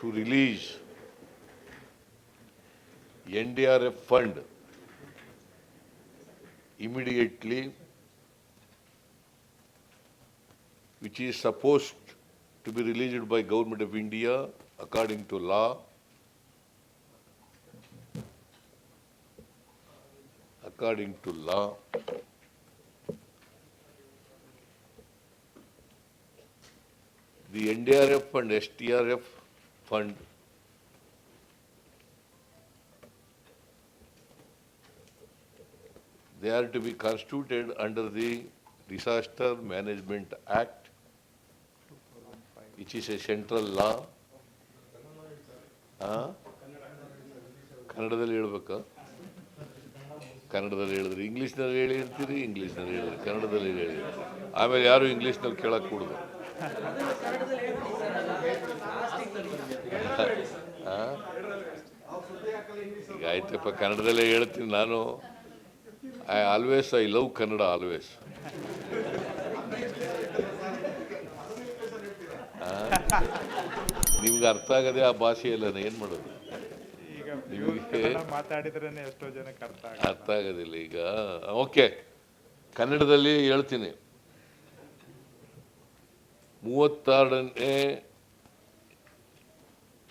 to release NDRF fund immediately, which is supposed to be released by Government of India according to law. According to law. The NDRF and STRF fund they are to be constituted under the Disaster Management Act, which is a central law. ಕನ್ನಡದಲ್ಲಿ ಹೇಳ್ಬೇಕಾ ಕನ್ನಡದಲ್ಲಿ ಹೇಳಿದ್ರಿ ಇಂಗ್ಲೀಷ್ನಲ್ಲಿ ಹೇಳಿರ್ತೀರಿ ಇಂಗ್ಲೀಷ್ನಲ್ಲಿ ಹೇಳಿದ್ರಿ ಕನ್ನಡದಲ್ಲಿ ಹೇಳಿ ಆಮೇಲೆ ಯಾರು ಇಂಗ್ಲೀಷ್ನಲ್ಲಿ ಕೇಳಕ್ಕೆ ಕೂಡುದು? ಈಗ ಆಯ್ತಪ್ಪ ಕನ್ನಡದಲ್ಲೇ ಹೇಳ್ತೀನಿ ನಾನು. I always I love Kannada always ನಿಮ್ಗೆ ಅರ್ಥ ಆಗದೆ ಆ ಭಾಷೆಯಲ್ಲ ಏನು ಮಾಡೋದು? ನಿಮಗೆ- ಅರ್ಥ ಆಗೋದಿಲ್ಲ ಈಗ. ಓಕೆ ಕನ್ನಡದಲ್ಲಿ ಹೇಳ್ತೀನಿ. ಮೂವತ್ತಾರನೇ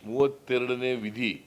ಮೂವತ್ತೆರಡನೇ ವಿಧಿ.